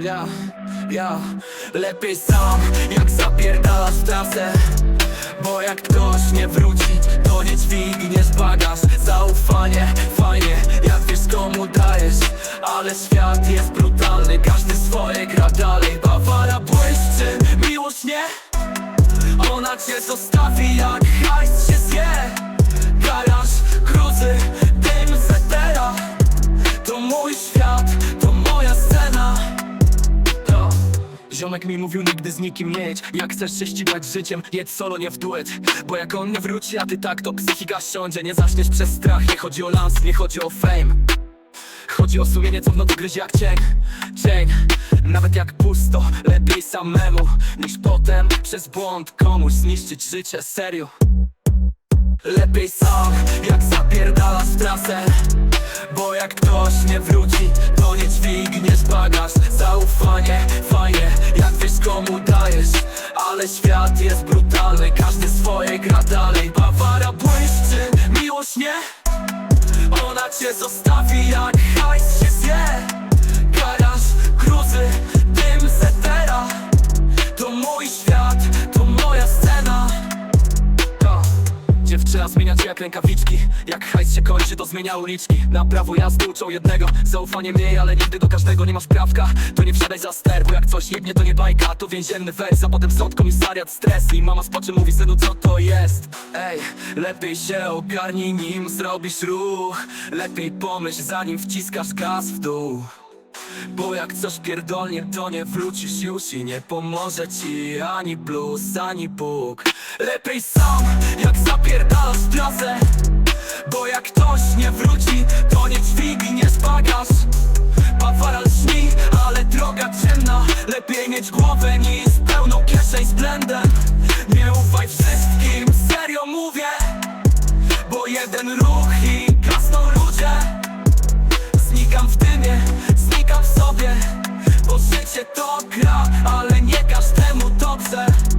Ja, ja Lepiej sam, jak zapierdalasz trasę. Bo jak ktoś nie wróci, to nie dźwigniesz bagaż Zaufanie, fajnie, jak wiesz komu dajesz. Ale świat jest brutalny, każdy swoje gra dalej. Bawara błyszczy, miłość nie? Ona cię zostawi jak hajs się zje Ziomek mi mówił nigdy z nikim nie jedź. Jak chcesz się ścigać życiem, jedź solo, nie w duet. Bo jak on nie wróci, a ty tak, to psychika siądzie. Nie zaczniesz przez strach, nie chodzi o lans, nie chodzi o fame. Chodzi o sumienie, co w nocy gryzie jak cień. Cień, nawet jak pusto, lepiej samemu Niż potem przez błąd komuś zniszczyć życie, serio. Lepiej sam, jak zapierdalasz w trasę Bo jak ktoś nie wróci, to nie dźwigniesz bagaż. Zaufanie, fajnie, jak wiesz komu dajesz. Ale świat jest brutalny, każdy swoje gra dalej. Bawara błyszczy, miłość nie. Ona cię zostawi jak hajs się zje Dziewczyna zmienia cię jak rękawiczki. Jak hajs się kończy, to zmienia uliczki. Na prawo jazdy uczą jednego. Zaufanie mniej, ale nigdy do każdego nie masz prawka. To nie wsiadaj za ster, bo jak coś jebnie to nie bajka. To więzienny wers, a potem sąd, komisariat, stres. I mama spoczy mówi synu co to jest? Ej, lepiej się ogarnij nim zrobisz ruch. Lepiej pomyśl zanim wciskasz gaz w dół bo jak coś pierdolnie, to nie wrócisz już i nie pomoże ci ani blues, ani Bóg. Lepiej sam, jak zapierdalasz trasę Bo jak ktoś nie wróci, to nie dźwigniesz bagaż Bawara mokra, ale nie każdemu dobrze.